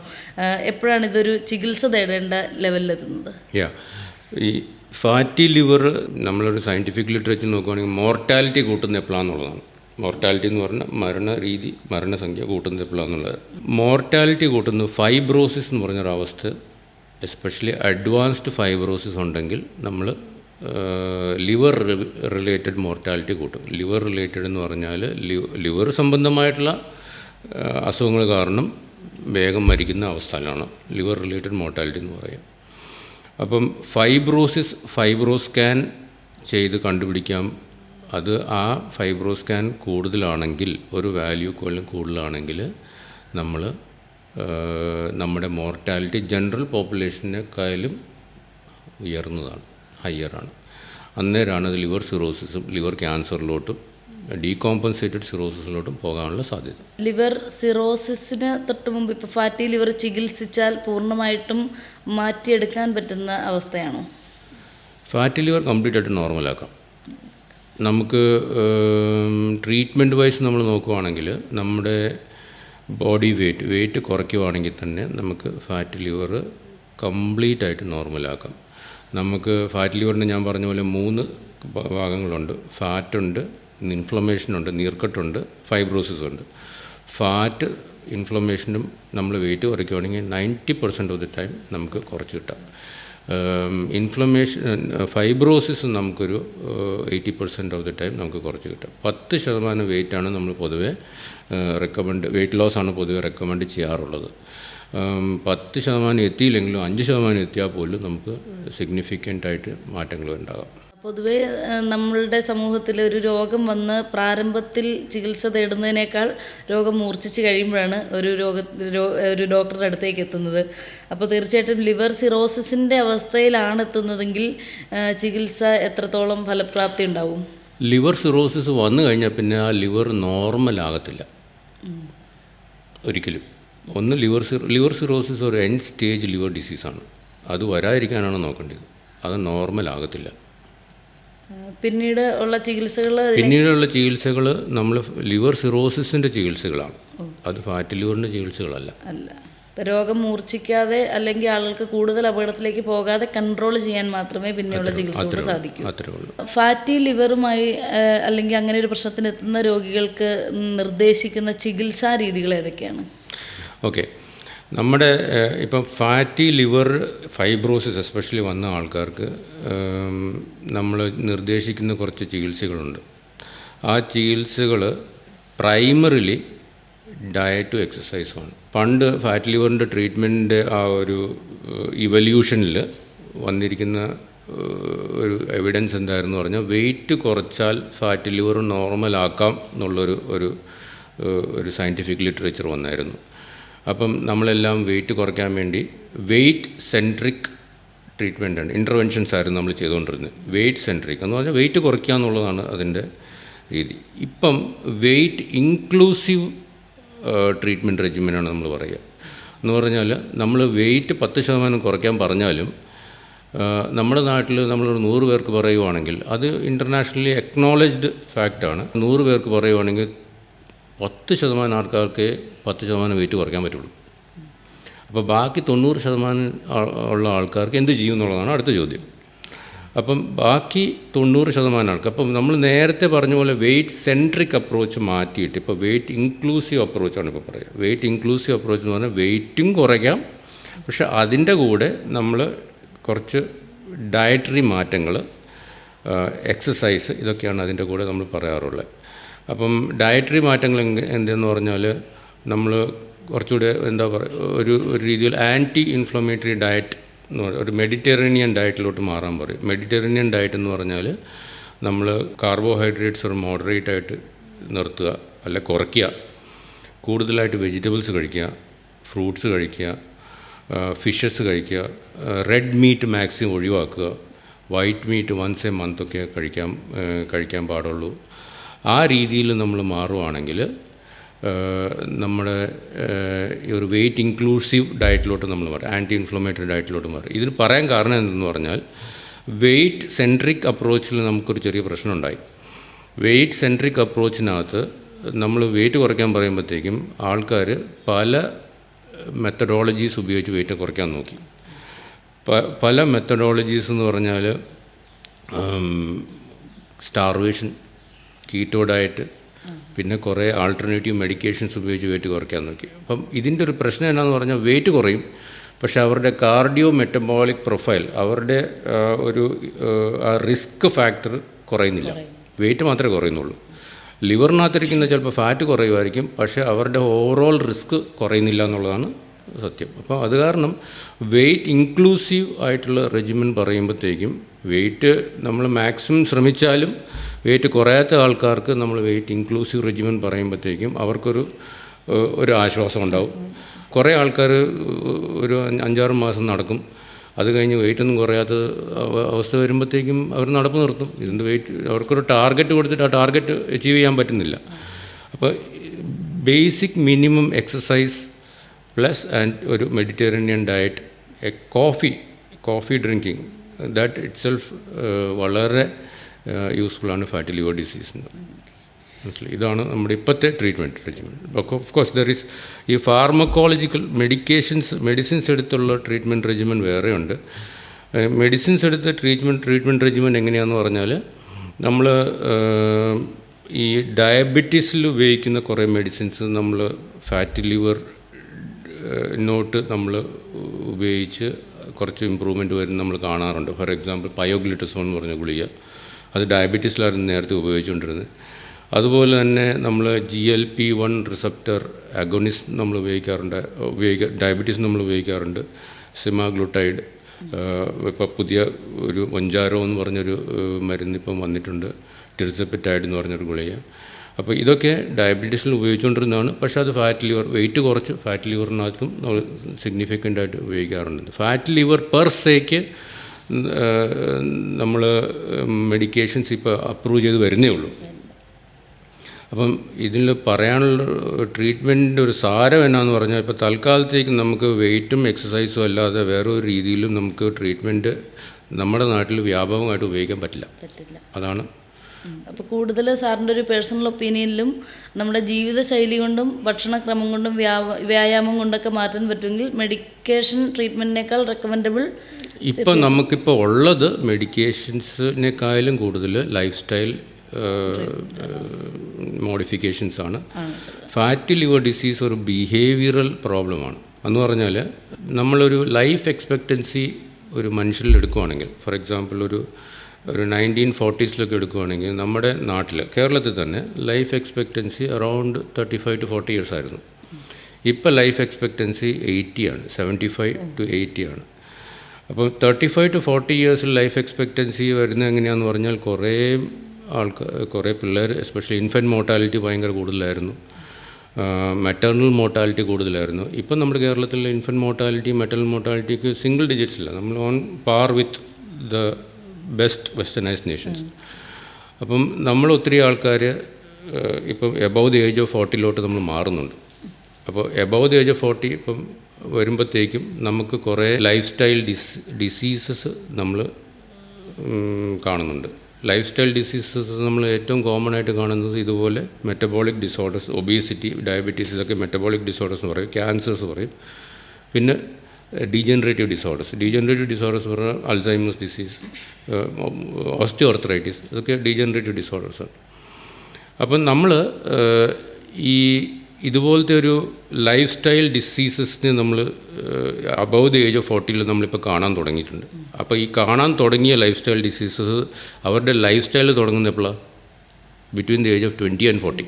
[SPEAKER 1] എപ്പോഴാണ് ഇതൊരു ചികിത്സ തേടേണ്ട ലെവലിലെത്തുന്നത്
[SPEAKER 2] ഈ ഫാറ്റി ലിവർ നമ്മളൊരു സയന്റിഫിക് ലിറ്ററേച്ചർ നോക്കുകയാണെങ്കിൽ മോർട്ടാലിറ്റി കൂട്ടുന്ന എപ്പോഴാണെന്നുള്ളതാണ് മോർട്ടാലിറ്റി എന്ന് പറഞ്ഞാൽ മരണ രീതി മരണസംഖ്യ കൂട്ടുന്നത് എപ്പോഴാണെന്നുള്ളത് മോർട്ടാലിറ്റി കൂട്ടുന്ന ഫൈബ്രോസിസ് എന്ന് പറഞ്ഞൊരവസ്ഥ എസ്പെഷ്യലി അഡ്വാൻസ്ഡ് ഫൈബ്രോസിസ് ഉണ്ടെങ്കിൽ നമ്മൾ ലിവർ റിലേറ്റഡ് മോർട്ടാലിറ്റി കൂട്ടും. ലിവർ റിലേറ്റഡ് എന്ന് പറഞ്ഞാൽ ലിവർ സംബന്ധമായിട്ടുള്ള അസുഖങ്ങൾ കാരണം വേഗം മരിക്കുന്ന അവസ്ഥയിലാണ്. ലിവർ റിലേറ്റഡ് മോർട്ടാലിറ്റി എന്ന് പറയുക അപ്പം ഫൈബ്രോസിസ് ഫൈബ്രോ സ്കാൻ ചെയ്ത് കണ്ടുപിടിക്കാം. അത് ആ ഫൈബ്രോ സ്കാൻ കൂടുതലാണെങ്കിൽ ഒരു വാല്യൂ കൊല്ലം കൂടുതലാണെങ്കിൽ നമ്മൾ നമ്മുടെ മോർട്ടാലിറ്റി ജനറൽ പോപ്പുലേഷനേക്കാളും ഉയർന്നതാണ്. ഹയറാണ് അന്നേരമാണ് അത് ലിവർ സിറോസിസും ലിവർ ക്യാൻസറിലോട്ടും ഡീകോമ്പൻസേറ്റഡ് സിറോസിസിലോട്ടും പോകാനുള്ള സാധ്യത.
[SPEAKER 1] ലിവർ സിറോസിസിന് തൊട്ട് മുമ്പ് ഇപ്പോൾ ഫാറ്റി ലിവർ ചികിത്സിച്ചാൽ പൂർണമായിട്ടും മാറ്റിയെടുക്കാൻ പറ്റുന്ന അവസ്ഥയാണോ?
[SPEAKER 2] ഫാറ്റി ലിവർ കംപ്ലീറ്റ് ആയിട്ട് നോർമലാക്കാം. നമുക്ക് ട്രീറ്റ്മെന്റ് വൈസ് നമ്മൾ നോക്കുവാണെങ്കിൽ നമ്മുടെ ബോഡി വെയ്റ്റ് വെയ്റ്റ് കുറയ്ക്കുവാണെങ്കിൽ തന്നെ നമുക്ക് ഫാറ്റ് ലിവർ കംപ്ലീറ്റ് ആയിട്ട് നോർമലാക്കാം. നമുക്ക് ഫാറ്റ് ലിവറിന് ഞാൻ പറഞ്ഞ പോലെ മൂന്ന് ഭാഗങ്ങളുണ്ട്. ഫാറ്റുണ്ട് ഇൻഫ്ലമേഷനുണ്ട് നീർക്കെട്ടുണ്ട് ഫൈബ്രോസിസ് ഉണ്ട് ഫാറ്റ് ഇൻഫ്ലമേഷനും നമ്മൾ weight കുറയ്ക്കുവാണെങ്കിൽ ninety percent of the time നമുക്ക് കുറച്ച് കിട്ടാം. ഇൻഫ്ലമേഷൻ ഫൈബ്രോസിസ് നമുക്കൊരു eighty percent of the time നമുക്ക് കുറച്ച് കിട്ടും. പത്ത് ശതമാനം വെയിറ്റാണ് നമ്മൾ പൊതുവേ റെക്കമെൻഡ് വെയിറ്റ് ലോസ് ആണ് പൊതുവേ റെക്കമെൻഡ് ചെയ്യാറുള്ളത്. പത്ത് ശതമാനം എത്തിയില്ലെങ്കിലും അഞ്ച് ശതമാനം എത്തിയാൽ പോലും നമുക്ക് സിഗ്നിഫിക്കന്റ് ആയിട്ട് മാറ്റങ്ങൾ ഉണ്ടാകാം.
[SPEAKER 1] പൊതുവേ നമ്മളുടെ സമൂഹത്തിൽ ഒരു രോഗം വന്ന് പ്രാരംഭത്തിൽ ചികിത്സ തേടുന്നതിനേക്കാൾ രോഗം മൂർച്ഛിച്ച് കഴിയുമ്പോഴാണ് ഒരു രോഗ ഒരു ഡോക്ടറുടെ അടുത്തേക്ക് എത്തുന്നത്. അപ്പോൾ തീർച്ചയായിട്ടും ലിവർ സിറോസിസിന്റെ അവസ്ഥയിലാണ് എത്തുന്നതെങ്കിൽ ചികിത്സ എത്രത്തോളം ഫലപ്രാപ്തി ഉണ്ടാവും?
[SPEAKER 2] ലിവർ സിറോസിസ് വന്നു കഴിഞ്ഞാൽ പിന്നെ ആ ലിവർ നോർമൽ ആകത്തില്ല. ഒരിക്കലും. ഒന്ന് ലിവർ സിറോ ലിവർ സിറോസിസ് ഒരു എൻഡ് സ്റ്റേജ് ലിവർ ഡിസീസാണ് അത് വരാതിരിക്കാനാണ് നോക്കേണ്ടത്. അത് നോർമൽ ആകത്തില്ല.
[SPEAKER 1] പിന്നീട് ഉള്ള ചികിത്സകൾ
[SPEAKER 2] പിന്നീടുള്ള ചികിത്സകൾ നമ്മൾ ലിവർ സിറോസിസിന്റെ ചികിത്സകളാണ്. അത് ഫാറ്റ് ലിവറിന്റെ ചികിത്സകളല്ല.
[SPEAKER 1] അല്ല. രോഗം മൂർച്ഛിക്കാതെ അല്ലെങ്കിൽ ആളുകൾക്ക് കൂടുതൽ അപകടത്തിലേക്ക് പോകാതെ കൺട്രോൾ ചെയ്യാൻ മാത്രമേ പിന്നെയുള്ള ചികിത്സ കൊണ്ട് സാധിക്കൂ. ഫാറ്റി ലിവറുമായി അല്ലെങ്കിൽ അങ്ങനെ ഒരു പ്രശ്നത്തിന് എത്തുന്ന രോഗികൾക്ക് നിർദ്ദേശിക്കുന്ന ചികിത്സാ രീതികൾ ഏതൊക്കെയാണ്?
[SPEAKER 2] ഓക്കെ. നമ്മുടെ ഇപ്പം ഫാറ്റി ലിവർ ഫൈബ്രോസിസ് എസ്പെഷ്യലി വന്ന ആൾക്കാർക്ക് നമ്മൾ നിർദ്ദേശിക്കുന്ന കുറച്ച് ചികിത്സകളുണ്ട്. ആ ചികിത്സകൾ പ്രൈമറിലി ഡയറ്റും എക്സസൈസുമാണ് പണ്ട് ഫാറ്റ് ലിവറിന്റെ ട്രീറ്റ്മെന്റിന്റെ ആ ഒരു ഇവല്യൂഷനിൽ വന്നിരിക്കുന്ന ഒരു എവിഡൻസ് എന്തായിരുന്നു പറഞ്ഞാൽ വെയിറ്റ് കുറച്ചാൽ ഫാറ്റ് ലിവർ നോർമലാക്കാം എന്നുള്ളൊരു ഒരു ഒരു സയന്റിഫിക് ലിറ്ററേച്ചർ വന്നായിരുന്നു. അപ്പം നമ്മളെല്ലാം വെയിറ്റ് കുറയ്ക്കാൻ വേണ്ടി വെയിറ്റ് സെൻട്രിക് ട്രീറ്റ്മെന്റ് ആണ്. ഇന്റർവെൻഷൻസ് ആയിരുന്നു നമ്മൾ ചെയ്തുകൊണ്ടിരുന്നത്. വെയിറ്റ് സെൻട്രിക് എന്ന് പറഞ്ഞാൽ വെയിറ്റ് കുറയ്ക്കുക എന്നുള്ളതാണ് അതിന്റെ രീതി. ഇപ്പം വെയിറ്റ് ഇൻക്ലൂസീവ് ട്രീറ്റ്മെന്റ് റെജിമെനാണ് നമ്മൾ പറയുക. എന്ന് പറഞ്ഞാൽ നമ്മൾ വെയിറ്റ് പത്ത് ശതമാനം കുറയ്ക്കാൻ പറഞ്ഞാലും നമ്മുടെ നാട്ടിൽ നമ്മളൊരു നൂറ് പേർക്ക് പറയുവാണെങ്കിൽ അത് ഇന്റർനാഷണലി എക്നോളജ്ഡ് ഫാക്റ്റാണ് നൂറ് പേർക്ക് പറയുവാണെങ്കിൽ പത്ത് ശതമാനം ആൾക്കാർക്ക് പത്ത് ശതമാനം വെയിറ്റ് കുറയ്ക്കാൻ പറ്റുള്ളൂ. അപ്പോൾ ബാക്കി തൊണ്ണൂറ് ശതമാനം ഉള്ള ആൾക്കാർക്ക് എന്ത് ചെയ്യും എന്നുള്ളതാണ് അടുത്ത ചോദ്യം. അപ്പം ബാക്കി തൊണ്ണൂറ് ശതമാനം ആൾക്ക് അപ്പം നമ്മൾ നേരത്തെ പറഞ്ഞ പോലെ വെയിറ്റ് സെൻട്രിക് അപ്രോച്ച് മാറ്റിയിട്ട് ഇപ്പോൾ വെയിറ്റ് ഇൻക്ലൂസീവ് അപ്രോച്ചാണ് ഇപ്പോൾ പറയുക വെയിറ്റ് ഇൻക്ലൂസീവ് അപ്രോച്ച് എന്ന് പറഞ്ഞാൽ വെയിറ്റും കുറയ്ക്കാം. പക്ഷെ അതിന്റെ കൂടെ നമ്മൾ കുറച്ച് ഡയറ്ററി മാറ്റങ്ങൾ എക്സസൈസ് ഇതൊക്കെയാണ് അതിന്റെ കൂടെ നമ്മൾ പറയാറുള്ളത്. അപ്പം ഡയറ്ററി മാറ്റങ്ങൾ എന്തെന്ന് പറഞ്ഞാൽ നമ്മൾ കുറച്ചുകൂടെ എന്താ പറയുക ഒരു ഒരു രീതിയിൽ ആന്റി ഇൻഫ്ലമേറ്ററി ഡയറ്റ് എന്ന് പറയുക ഒരു മെഡിറ്ററേനിയൻ ഡയറ്റിലോട്ട് മാറാൻ പറയും. മെഡിറ്ററേനിയൻ ഡയറ്റ് എന്ന് പറഞ്ഞാൽ നമ്മൾ കാർബോഹൈഡ്രേറ്റ്സ് ഒരു മോഡറേറ്റ് ആയിട്ട് നിർത്തുക അല്ല കുറയ്ക്കുക. കൂടുതലായിട്ട് വെജിറ്റബിൾസ് കഴിക്കുക ഫ്രൂട്ട്സ് കഴിക്കുക ഫിഷസ് കഴിക്കുക റെഡ് മീറ്റ് മാക്സിമം ഒഴിവാക്കുക. വൈറ്റ് മീറ്റ് വൺസ് എ മന്തൊക്കെ കഴിക്കാൻ ആ, കഴിക്കാൻ പാടുള്ളൂ. ആ രീതിയിൽ നമ്മൾ മാറുവാണെങ്കിൽ നമ്മുടെ ഈ ഒരു വെയിറ്റ് ഇൻക്ലൂസീവ് ഡയറ്റിലോട്ട് നമ്മൾ മാറും. ആന്റി ഇൻഫ്ലമേറ്ററി ഡയറ്റിലോട്ട് മാറും. ഇതിന് പറയാൻ കാരണം എന്തെന്ന് പറഞ്ഞാൽ വെയിറ്റ് സെൻട്രിക് അപ്രോച്ചിൽ നമുക്കൊരു ചെറിയ പ്രശ്നമുണ്ടായി. വെയിറ്റ് സെൻട്രിക് അപ്രോച്ചിനകത്ത് നമ്മൾ വെയിറ്റ് കുറയ്ക്കാൻ പറയുമ്പോഴത്തേക്കും ആൾക്കാർ പല മെത്തഡോളജീസ് ഉപയോഗിച്ച് വെയിറ്റ് കുറയ്ക്കാൻ നോക്കി. പല മെത്തഡോളജീസ് എന്ന് പറഞ്ഞാൽ സ്റ്റാർവേഷൻ കീറ്റോ ഡയറ്റ് പിന്നെ കുറേ ആൾട്ടർനേറ്റീവ് മെഡിക്കേഷൻസ് ഉപയോഗിച്ച് വെയിറ്റ് കുറയ്ക്കാൻ നോക്കി. അപ്പം ഇതിന്റെ ഒരു പ്രശ്നം എന്നാന്ന് പറഞ്ഞാൽ വെയിറ്റ് കുറയും. പക്ഷേ അവരുടെ കാർഡിയോ മെറ്റബോളിക് പ്രൊഫൈൽ അവരുടെ ഒരു റിസ്ക് ഫാക്ടർ കുറയുന്നില്ല. വെയിറ്റ് മാത്രമേ കുറയുന്നുള്ളൂ. ലിവറിനകത്തിരിക്കുന്ന ചിലപ്പോൾ ഫാറ്റ് കുറയുമായിരിക്കും. പക്ഷേ അവരുടെ ഓവറോൾ റിസ്ക് കുറയുന്നില്ല എന്നുള്ളതാണ് സത്യം. അപ്പോൾ അത് കാരണം വെയിറ്റ് ഇൻക്ലൂസീവ് ആയിട്ടുള്ള റെജിമെൻ പറയുമ്പോഴത്തേക്കും വെയിറ്റ് നമ്മൾ മാക്സിമം ശ്രമിച്ചാലും വെയിറ്റ് കുറയാത്ത ആൾക്കാർക്ക് നമ്മൾ വെയിറ്റ് ഇൻക്ലൂസീവ് റെജിമെൻ പറയുമ്പോഴത്തേക്കും അവർക്കൊരു ഒരു ആശ്വാസം ഉണ്ടാവും. കുറേ ആൾക്കാർ ഒരു അഞ്ച് അഞ്ചാറ് മാസം നടക്കും. അത് കഴിഞ്ഞ് വെയിറ്റ് ഒന്നും കുറയാത്ത അവസ്ഥ വരുമ്പോഴത്തേക്കും അവർ നടപ്പ് നിർത്തും. ഇതിന്റെ വെയിറ്റ് അവർക്കൊരു ടാർഗറ്റ് കൊടുത്തിട്ട് ആ ടാർഗറ്റ് അച്ചീവ് ചെയ്യാൻ പറ്റുന്നില്ല. അപ്പോൾ basic minimum exercise plus and ഒരു Mediterranean diet a coffee coffee drinking that itself വളരെ യൂസ്ഫുള്ളാണ് ഫാറ്റി ലിവർ ഡിസീസിന് മനസ്സിലായി? ഇതാണ് നമ്മുടെ ഇപ്പോഴത്തെ treatment regiment of course there is ഈ ഫാർമക്കോളജിക്കൽ മെഡിക്കേഷൻസ് മെഡിസിൻസ് എടുത്തുള്ള ട്രീറ്റ്മെന്റ് റെജിമെൻ വേറെയുണ്ട് മെഡിസിൻസ് എടുത്ത് ട്രീറ്റ്മെന്റ് ട്രീറ്റ്മെന്റ് റെജിമെൻ എങ്ങനെയാണെന്ന് പറഞ്ഞാൽ നമ്മൾ ഈ ഡയബറ്റീസിൽ ഉപയോഗിക്കുന്ന കുറേ മെഡിസിൻസ് നമ്മൾ ഫാറ്റി ലിവർ നോട്ട് നമ്മൾ ഉപയോഗിച്ച് കുറച്ച് ഇമ്പ്രൂവ്മെന്റ് വരുന്ന നമ്മൾ കാണാറുണ്ട്. ഫോർ എക്സാമ്പിൾ പയോഗ്ലിറ്റസോൺ എന്ന് പറഞ്ഞ ഗുളിക. അത് ഡയബറ്റീസിലായിരുന്നു നേരത്തെ ഉപയോഗിച്ചുകൊണ്ടിരുന്നത്. അതുപോലെ തന്നെ നമ്മൾ G L P one receptor agonists നമ്മൾ ഉപയോഗിക്കാറുണ്ട്. ഉപയോഗിക്ക ഡയബറ്റീസ് നമ്മൾ ഉപയോഗിക്കാറുണ്ട്. സിമാഗ്ലൂട്ടൈഡ് ഇപ്പോൾ പുതിയ ഒരു വഞ്ചാരോ എന്ന് പറഞ്ഞൊരു മരുന്ന് ഇപ്പം വന്നിട്ടുണ്ട്. ടിർസെപ്പറ്റൈഡ് എന്ന് പറഞ്ഞൊരു ഗുളിക. അപ്പോൾ ഇതൊക്കെ ഡയബറ്റീസിൽ ഉപയോഗിച്ചുകൊണ്ടിരുന്നതാണ്. പക്ഷേ അത് ഫാറ്റ് ലിവർ വെയിറ്റ് കുറച്ച് ഫാറ്റ് ലിവറിനകത്തും നമ്മൾ സിഗ്നിഫിക്കന്റ് ആയിട്ട് ഉപയോഗിക്കാറുണ്ട്. ഫാറ്റ് ലിവർ പെർ സേക്ക് നമ്മൾ മെഡിക്കേഷൻസ് ഇപ്പോൾ അപ്രൂവ് ചെയ്ത് വരുന്നേ ഉള്ളൂ. അപ്പം ഇതിൽ പറയാനുള്ള ട്രീറ്റ്മെന്റിന്റെ ഒരു സാരം എന്നാന്ന് പറഞ്ഞാൽ ഇപ്പോൾ തൽക്കാലത്തേക്ക് നമുക്ക് വെയിറ്റും എക്സസൈസും അല്ലാതെ വേറൊരു രീതിയിലും നമുക്ക് ട്രീറ്റ്മെന്റ് നമ്മുടെ നാട്ടിൽ വ്യാപകമായിട്ട് ഉപയോഗിക്കാൻ പറ്റില്ല. അതാണ്
[SPEAKER 1] അപ്പോൾ കൂടുതൽ സാറിന്റെ ഒരു പേഴ്സണൽ ഒപ്പീനിയനിലും നമ്മുടെ ജീവിതശൈലി കൊണ്ടും ഭക്ഷണക്രമം കൊണ്ടും വ്യാ വ്യായാമം കൊണ്ടൊക്കെ മാറ്റാൻ പറ്റുമെങ്കിൽ മെഡിക്കേഷൻ ട്രീറ്റ്മെന്റിനേക്കാൾ റെക്കമെൻഡബിൾ
[SPEAKER 2] ഇപ്പം നമുക്കിപ്പോൾ ഉള്ളത് മെഡിക്കേഷൻസിനേക്കാളും കൂടുതൽ ലൈഫ് സ്റ്റൈൽ മോഡിഫിക്കേഷൻസ് ആണ്. ഫാറ്റ് ലിവർ ഡിസീസ് ഒരു ബിഹേവിയറൽ പ്രോബ്ലമാണ് എന്ന് പറഞ്ഞാൽ നമ്മളൊരു ലൈഫ് എക്സ്പെക്റ്റൻസി ഒരു മനുഷ്യരിൽ എടുക്കുവാണെങ്കിൽ ഫോർ എക്സാമ്പിൾ ഒരു ഒരു നയന്റീൻ ഫോർട്ടീസിലൊക്കെ എടുക്കുകയാണെങ്കിൽ നമ്മുടെ നാട്ടിൽ കേരളത്തിൽ തന്നെ life expectancy around thirty five to forty years ആയിരുന്നു. ഇപ്പോൾ ലൈഫ് എക്സ്പെക്റ്റൻസി എയ്റ്റി ആണ് സെവന്റി ഫൈവ് ടു എയ്റ്റി ആണ്. അപ്പോൾ തേർട്ടി ഫൈവ് ടു ഫോർട്ടി ഇയേഴ്സിൽ ലൈഫ് എക്സ്പെക്റ്റൻസി വരുന്നത് എങ്ങനെയാണെന്ന് പറഞ്ഞാൽ കുറേ ആൾക്കാർ കുറേ പിള്ളേർ എസ്പെഷ്യലി ഇൻഫന്റ് മോർട്ടാലിറ്റി ഭയങ്കര കൂടുതലായിരുന്നു. മെറ്റേണൽ മോർട്ടാലിറ്റി കൂടുതലായിരുന്നു. ഇപ്പം നമ്മുടെ കേരളത്തിലെ ഇൻഫന്റ് മോർട്ടാലിറ്റി മെറ്റേണൽ മോർട്ടാലിറ്റിക്ക് സിംഗിൾ ഡിജിറ്റ്സ് ഡിജിറ്റ്സില്ല നമ്മൾ on par with the best westernise nations അപ്പം നമ്മൾ ഒത്തിരി ആൾക്കാർ ഇപ്പം എബവ് ദി ഏജ് ഓഫ് ഫോർട്ടിയിലോട്ട് നമ്മൾ മാറുന്നുണ്ട്. അപ്പോൾ above the age of forty ഇപ്പം വരുമ്പോഴത്തേക്കും നമുക്ക് കുറേ ലൈഫ് സ്റ്റൈൽ ഡിസ് ഡിസീസസ് നമ്മൾ കാണുന്നുണ്ട്. ലൈഫ് സ്റ്റൈൽ ഡിസീസസ് നമ്മൾ ഏറ്റവും കോമൺ ആയിട്ട് കാണുന്നത് ഇതുപോലെ മെറ്റബോളിക് ഡിസോർഡേഴ്സ് ഒബീസിറ്റി ഡയബറ്റീസ് ഇതൊക്കെ മെറ്റബോളിക് ഡിസോർഡേഴ്സ് എന്ന് പറയും ക്യാൻസേഴ്സ് പറയും. പിന്നെ ഡീജനറേറ്റീവ് ഡിസോർഡേഴ്സ് ഡീജനറേറ്റീവ് ഡിസോർഡേഴ്സ് പറഞ്ഞാൽ അൾസൈമേഴ്സ് ഡിസീസ് ഓസ്റ്റിയോർത്തറൈറ്റിസ് ഇതൊക്കെ ഡീജനറേറ്റീവ് ഡിസോർഡേഴ്സാണ് അപ്പം നമ്മൾ ഈ ഇതുപോലത്തെ ഒരു ലൈഫ് സ്റ്റൈൽ ഡിസീസസിനെ നമ്മൾ അബവ് ദി ഏജ് ഓഫ് ഫോർട്ടിയിൽ നമ്മളിപ്പോൾ കാണാൻ തുടങ്ങിയിട്ടുണ്ട്. അപ്പോൾ ഈ കാണാൻ തുടങ്ങിയ ലൈഫ് സ്റ്റൈൽ ഡിസീസസ് അവരുടെ ലൈഫ് സ്റ്റൈൽ തുടങ്ങുന്ന എപ്പോഴാണ് between the age of twenty and forty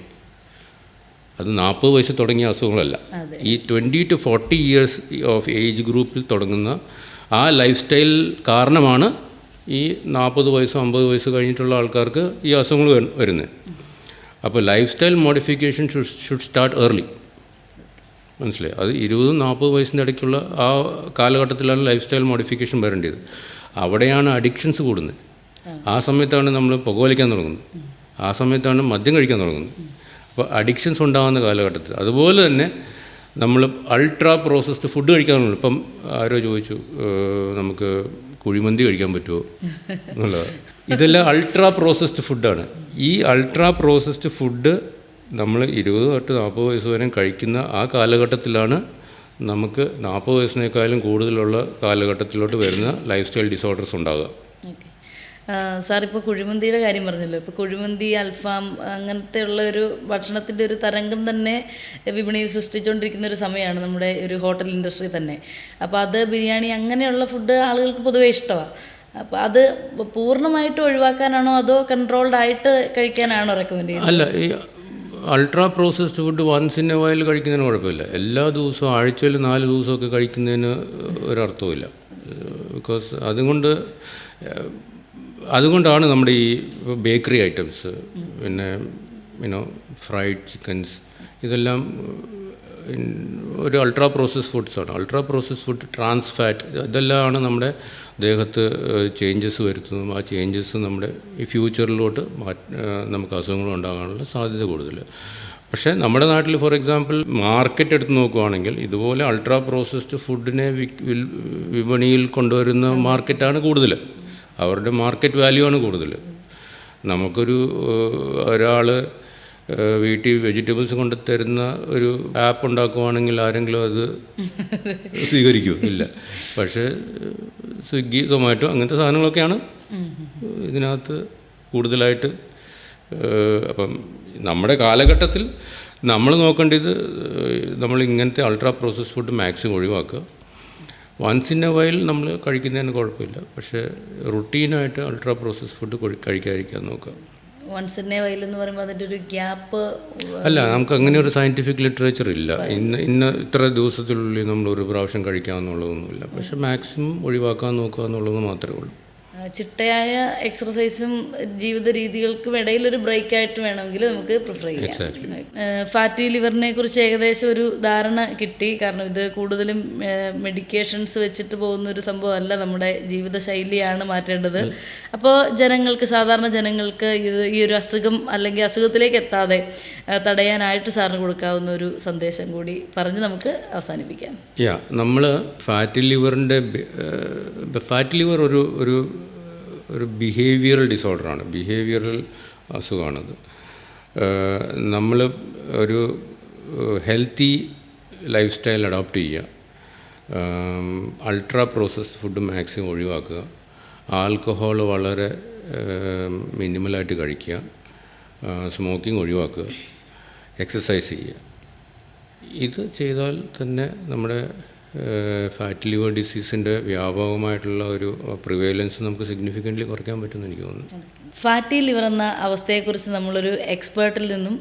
[SPEAKER 2] അത് നാൽപ്പത് വയസ്സ് തുടങ്ങിയ അസുഖങ്ങളല്ല. ഈ twenty to forty years of age ഗ്രൂപ്പിൽ തുടങ്ങുന്ന ആ ലൈഫ് സ്റ്റൈൽ കാരണമാണ് ഈ നാൽപ്പത് വയസ്സോ അമ്പത് വയസ്സ് കഴിഞ്ഞിട്ടുള്ള ആൾക്കാർക്ക് ഈ അസുഖങ്ങൾ വരുന്നത്. അപ്പോൾ lifestyle modification should should start early മനസ്സിലായി? അത് ഇരുപതും നാൽപ്പത് വയസ്സിന്റെ ഇടയ്ക്കുള്ള ആ കാലഘട്ടത്തിലാണ് ലൈഫ് സ്റ്റൈൽ മോഡിഫിക്കേഷൻ വരേണ്ടത്. അവിടെയാണ് അഡിക്ഷൻസ് കൂടുന്നത്. ആ. സമയത്താണ് നമ്മൾ പുകവലിക്കാൻ തുടങ്ങുന്നത്. ആ സമയത്താണ് മദ്യം കഴിക്കാൻ തുടങ്ങുന്നത്. അപ്പോൾ അഡിക്ഷൻസ് ഉണ്ടാകുന്ന കാലഘട്ടത്തിൽ. അതുപോലെ തന്നെ നമ്മൾ അൾട്രാ പ്രോസസ്ഡ് ഫുഡ് കഴിക്കാറുണ്ട്. ഇപ്പം ആരോ ചോദിച്ചു നമുക്ക് കുഴിമന്തി കഴിക്കാൻ പറ്റുമോ എന്നുള്ളത്. ഇതെല്ലാം അൾട്രാ പ്രോസസ്ഡ് ഫുഡാണ് ഈ അൾട്രാ പ്രോസസ്ഡ് ഫുഡ് നമ്മൾ ഇരുപത് തൊട്ട് നാൽപ്പത് വയസ്സ് വരെ കഴിക്കുന്ന ആ കാലഘട്ടത്തിലാണ് നമുക്ക് നാൽപ്പത് വയസ്സിനേക്കാളും കൂടുതലുള്ള കാലഘട്ടത്തിലോട്ട് വരുന്ന ലൈഫ് സ്റ്റൈൽ ഡിസോർഡേഴ്സ് ഉണ്ടാകുക
[SPEAKER 1] സാർ ഇപ്പോൾ കുഴിമന്തിയുടെ കാര്യം പറഞ്ഞല്ലോ. ഇപ്പോൾ കുഴിമന്തി അൽഫാം അങ്ങനത്തെ ഉള്ള ഒരു ഭക്ഷണത്തിന്റെ ഒരു തരംഗം തന്നെ വിപണിയിൽ സൃഷ്ടിച്ചുകൊണ്ടിരിക്കുന്ന ഒരു സമയമാണ് നമ്മുടെ ഒരു ഹോട്ടൽ ഇൻഡസ്ട്രി തന്നെ. അപ്പോൾ അത് ബിരിയാണി അങ്ങനെയുള്ള ഫുഡ് ആളുകൾക്ക് പൊതുവേ ഇഷ്ടമാണ് അപ്പോൾ അത് പൂർണമായിട്ട് ഒഴിവാക്കാനാണോ അതോ കൺട്രോൾഡ് ആയിട്ട് കഴിക്കാനാണോ റെക്കമെൻഡ് ചെയ്യുന്നത്?
[SPEAKER 2] അല്ല ഈ ultra processed food once in a while കഴിക്കുന്നതിന് കുഴപ്പമില്ല. എല്ലാ ദിവസവും ആഴ്ചയിൽ നാല് ദിവസമൊക്കെ കഴിക്കുന്നതിന് ഒരർത്ഥവുമില്ല. ബിക്കോസ് അതുകൊണ്ട് അതുകൊണ്ടാണ് നമ്മുടെ ഈ ബേക്കറി ഐറ്റംസ് പിന്നെ യുനോ ഫ്രൈഡ് ചിക്കൻസ് ഇതെല്ലാം ഒരു ultra process ഫുഡ്സാണ് ultra process food trans fat ഇതെല്ലാമാണ് നമ്മുടെ ദേഹത്ത് ചേഞ്ചസ് വരുത്തുന്നതും ആ ചേഞ്ചസ് നമ്മുടെ ഈ ഫ്യൂച്ചറിലോട്ട് നമുക്ക് അസുഖങ്ങൾ ഉണ്ടാകാനുള്ള സാധ്യത കൂടുതൽ. പക്ഷേ നമ്മുടെ നാട്ടിൽ ഫോർ എക്സാമ്പിൾ മാർക്കറ്റ് എടുത്ത് നോക്കുവാണെങ്കിൽ ഇതുപോലെ അൾട്രാ പ്രോസസ്ഡ് ഫുഡിനെ വിപണിയിൽ കൊണ്ടുവരുന്ന മാർക്കറ്റാണ് കൂടുതൽ. അവരുടെ മാർക്കറ്റ് വാല്യൂ ആണ് കൂടുതൽ. നമുക്കൊരു ഒരാൾ വീട്ടിൽ വെജിറ്റബിൾസ് കൊണ്ട് തരുന്ന ഒരു ആപ്പ് ഉണ്ടാക്കുവാണെങ്കിൽ ആരെങ്കിലും അത് സ്വീകരിക്കും? ഇല്ല. പക്ഷേ സ്വിഗ്ഗി സൊമാറ്റോ അങ്ങനത്തെ സാധനങ്ങളൊക്കെയാണ് ഇതിനകത്ത് കൂടുതലായിട്ട് അപ്പം നമ്മുടെ കാലഘട്ടത്തിൽ നമ്മൾ നോക്കേണ്ടത് നമ്മൾ ഇങ്ങനത്തെ അൾട്രാ പ്രോസസ് ഫുഡ് മാക്സിമം ഒഴിവാക്കുക. വൺസ് ഇൻ എ വൈൽ നമ്മൾ കഴിക്കുന്നതിന് കുഴപ്പമില്ല. പക്ഷേ റുട്ടീനായിട്ട് അൾട്രാ പ്രോസസ് ഫുഡ് കഴിക്കാതിരിക്കാൻ നോക്കുക.
[SPEAKER 1] വൺസ് ഇൻ എ വൈൽ എന്ന് പറയുമ്പോൾ അതിന്റെ ഒരു ഗ്യാപ്പ്
[SPEAKER 2] അല്ല നമുക്ക് അങ്ങനെ ഒരു സയന്റിഫിക് ലിറ്ററേച്ചർ ഇല്ല. ഇന്ന് ഇന്ന ഇത്ര ദിവസത്തിനുള്ളിൽ നമ്മൾ ഒരു പ്രാവശ്യം കഴിക്കാമെന്നുള്ളതൊന്നുമില്ല. പക്ഷേ മാക്സിമം ഒഴിവാക്കാൻ നോക്കുക എന്നുള്ളത് മാത്രമേ ഉള്ളൂ.
[SPEAKER 1] ചിട്ടയായ എക്സർസൈസും ജീവിത രീതികൾക്കും ഒരു ബ്രേക്ക് ആയിട്ട് വേണമെങ്കിൽ നമുക്ക് പ്രിഫർ ചെയ്യാം. ഫാറ്റി ലിവറിനെ കുറിച്ച് ഏകദേശം ഒരു ധാരണ കിട്ടി. കാരണം ഇത് കൂടുതലും മെഡിക്കേഷൻസ് വെച്ചിട്ട് പോകുന്ന ഒരു സംഭവമല്ല. നമ്മുടെ ജീവിതശൈലിയാണ് മാറ്റേണ്ടത്. അപ്പോൾ ജനങ്ങൾക്ക് സാധാരണ ജനങ്ങൾക്ക് ഇത് ഈ ഒരു അസുഖം അല്ലെങ്കിൽ അസുഖത്തിലേക്ക് എത്താതെ തടയാനായിട്ട് സാറിന് കൊടുക്കാവുന്ന ഒരു സന്ദേശം കൂടി പറഞ്ഞ് നമുക്ക് അവസാനിപ്പിക്കാം.
[SPEAKER 2] യാ നമ്മൾ ഫാറ്റി ലിവറിന്റെ ഫാറ്റി ലിവർ ഒരു ഒരു ഒരു ബിഹേവിയറൽ ഡിസോർഡറാണ് ബിഹേവിയറൽ അസുഖമാണത് നമ്മൾ ഒരു ഹെൽത്തി ലൈഫ് സ്റ്റൈൽ അഡോപ്റ്റ് ചെയ്യുക. അൾട്രാ പ്രോസസ്ഡ് ഫുഡ് മാക്സിമം ഒഴിവാക്കുക. ആൽക്കഹോൾ വളരെ മിനിമലായിട്ട് കഴിക്കുക. സ്മോക്കിംഗ് ഒഴിവാക്കുക. എക്സസൈസ് ചെയ്യുക. ഇത് ചെയ്താൽ തന്നെ നമ്മുടെ ഫാറ്റ് ലിവർ ഡിസീസിന്റെ വ്യാപകമായിട്ടുള്ള ഒരു പ്രിവേലൻസ് നമുക്ക് സിഗ്നിഫിക്കന്റ്ലി കുറയ്ക്കാൻ പറ്റുമെന്ന് എനിക്ക് തോന്നുന്നു.
[SPEAKER 1] ഫാറ്റി ലിവർ എന്ന അവസ്ഥയെക്കുറിച്ച് നമ്മളൊരു എക്സ്പേർട്ടിൽ നിന്നും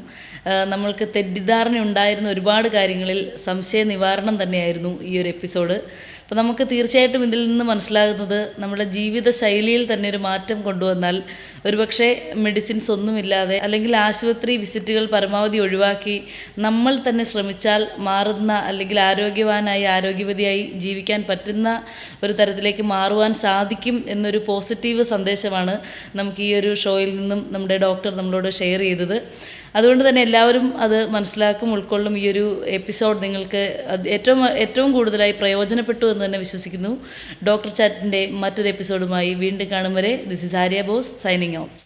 [SPEAKER 1] നമ്മൾക്ക് തെറ്റിദ്ധാരണ ഉണ്ടായിരുന്ന ഒരുപാട് കാര്യങ്ങളിൽ സംശയ നിവാരണം തന്നെയായിരുന്നു ഈ ഒരു എപ്പിസോഡ്. അപ്പോൾ നമുക്ക് തീർച്ചയായിട്ടും ഇതിൽ നിന്ന് മനസ്സിലാകുന്നത് നമ്മുടെ ജീവിത ശൈലിയിൽ തന്നെ ഒരു മാറ്റം കൊണ്ടുവന്നാൽ ഒരുപക്ഷെ മെഡിസിൻസ് ഒന്നുമില്ലാതെ അല്ലെങ്കിൽ ആശുപത്രി വിസിറ്റുകൾ പരമാവധി ഒഴിവാക്കി നമ്മൾ തന്നെ ശ്രമിച്ചാൽ മാറുന്ന അല്ലെങ്കിൽ ആരോഗ്യവാനായി ആരോഗ്യവതിയായി ജീവിക്കാൻ പറ്റുന്ന ഒരു തരത്തിലേക്ക് മാറുവാൻ സാധിക്കും എന്നൊരു പോസിറ്റീവ് സന്ദേശമാണ് നമുക്ക് ഈ ഒരു ഷോയിൽ നിന്നും നമ്മുടെ ഡോക്ടർ നമ്മളോട് ഷെയർ ചെയ്തത്. അതുകൊണ്ട് തന്നെ എല്ലാവരും അത് മനസ്സിലാക്കും ഉൾക്കൊള്ളും. ഈ ഒരു എപ്പിസോഡ് നിങ്ങൾക്ക് ഏറ്റവും ഏറ്റവും കൂടുതലായി പ്രയോജനപ്പെട്ടു എന്ന് തന്നെ വിശ്വസിക്കുന്നു. ഡോക്ടർ ചാറ്റിന്റെ മറ്റൊരു എപ്പിസോഡുമായി വീണ്ടും കാണും വരെ. This is Arya Bose signing off